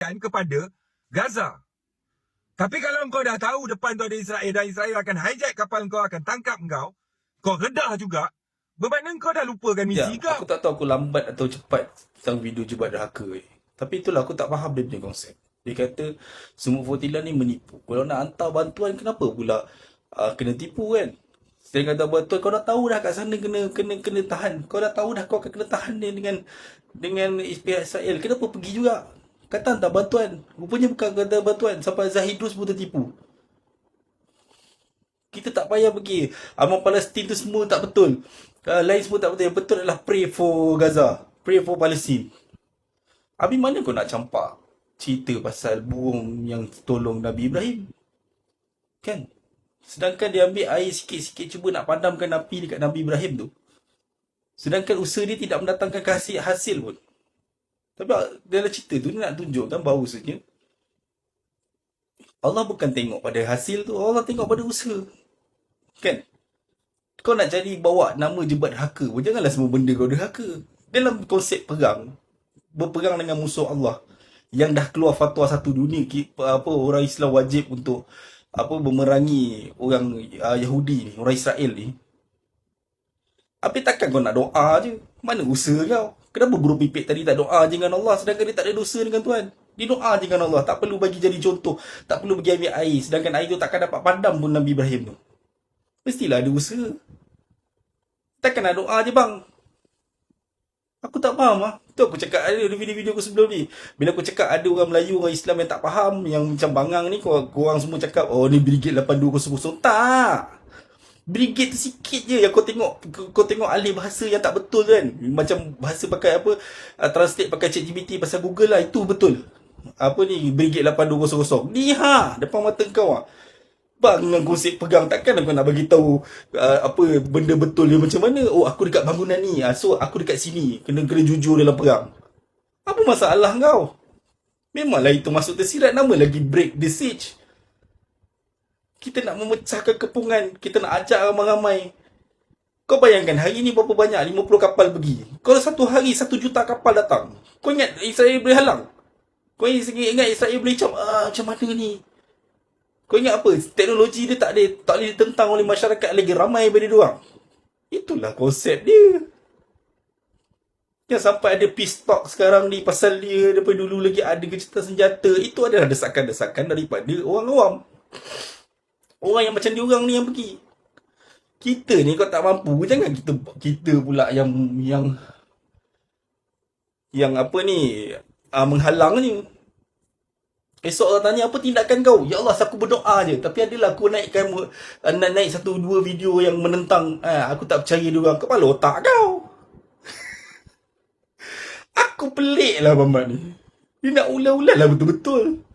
kepada Gaza. Tapi kalau kau dah tahu depan tu ada Israel dan Israel akan hijack kapal kau, akan tangkap kau, kau redah juga, bermakna kau dah lupakan Ya, misi kau. aku tak tahu aku lambat atau cepat tentang video jebat derhaka ni. Tapi itulah aku tak faham dia punya konsep. Dia kata semua flotilla ni menipu. Kalau nak hantar bantuan kenapa pula uh, kena tipu kan? Selain kata bantuan kau dah tahu dah kat sana kena kena kena tahan. Kau dah tahu dah kau akan kena tahan dia dengan dengan Israel. Kenapa pergi juga? Kata hantar bantuan. Rupanya bukan kata bantuan. Sampai Zahidus pun tertipu. Kita tak payah pergi. Amal Palestin tu semua tak betul. Uh, lain semua tak betul. Yang betul adalah pray for Gaza. Pray for Palestin. Habis mana kau nak campak cerita pasal burung yang tolong Nabi Ibrahim? Kan? Sedangkan dia ambil air sikit-sikit cuba nak padamkan api dekat Nabi Ibrahim tu. Sedangkan usaha dia tidak mendatangkan hasil, hasil pun. Tapi dalam cerita tu nak tunjukkan bahawasanya Allah bukan tengok pada hasil tu, Allah tengok pada usaha. Kan? Kau nak jadi bawa nama jebat haka pun janganlah semua benda kau derhaka. Dalam konsep perang, berperang dengan musuh Allah yang dah keluar fatwa satu dunia apa orang Islam wajib untuk apa memerangi orang uh, Yahudi ni, orang Israel ni. Tapi takkan kau nak doa je? Mana usaha kau? Kenapa burung pipit tadi tak doa je dengan Allah sedangkan dia tak ada dosa dengan Tuhan? Dia doa je dengan Allah. Tak perlu bagi jadi contoh. Tak perlu bagi ambil air. Sedangkan air tu takkan dapat padam pun Nabi Ibrahim tu. Mestilah ada usaha. Takkan nak doa je bang. Aku tak faham lah. Tu aku cakap ada di video-video aku sebelum ni. Bila aku cakap ada orang Melayu, orang Islam yang tak faham, yang macam bangang ni, kau korang semua cakap, oh ni Brigade 8200. Tak. Brigade tu sikit je yang kau tengok kau, kau tengok alih bahasa yang tak betul kan. Macam bahasa pakai apa, uh, translate pakai ChatGPT pasal Google lah, itu betul. Apa ni Brigade 8200. Ni ha, depan mata kau ah. Bang dengan gosip pegang takkan aku nak bagi tahu uh, apa benda betul dia macam mana. Oh aku dekat bangunan ni. Uh, so aku dekat sini. Kena kena jujur dalam perang. Apa masalah kau? Memanglah itu masuk tersirat nama lagi break the siege. Kita nak memecahkan kepungan. Kita nak ajak ramai-ramai. Kau bayangkan hari ni berapa banyak 50 kapal pergi. Kalau satu hari 1 juta kapal datang. Kau ingat Israel boleh halang? Kau ingat Israel boleh macam ah, macam mana ni? Kau ingat apa? Teknologi dia tak ada tak boleh ditentang oleh masyarakat lagi ramai daripada dia orang. Itulah konsep dia. Yang sampai ada peace talk sekarang ni pasal dia daripada dulu lagi ada gencatan senjata. Itu adalah desakan-desakan daripada orang awam. Orang yang macam dia orang ni yang pergi. Kita ni kau tak mampu jangan kita kita pula yang yang yang apa ni uh, menghalang ni. Esok orang tanya apa tindakan kau? Ya Allah, aku berdoa je. Tapi adalah aku naikkan uh, na- naik satu dua video yang menentang uh, aku tak percaya dia orang. Kepala otak kau. aku pelik lah Mamat ni. Dia nak ulang-ulang lah betul-betul.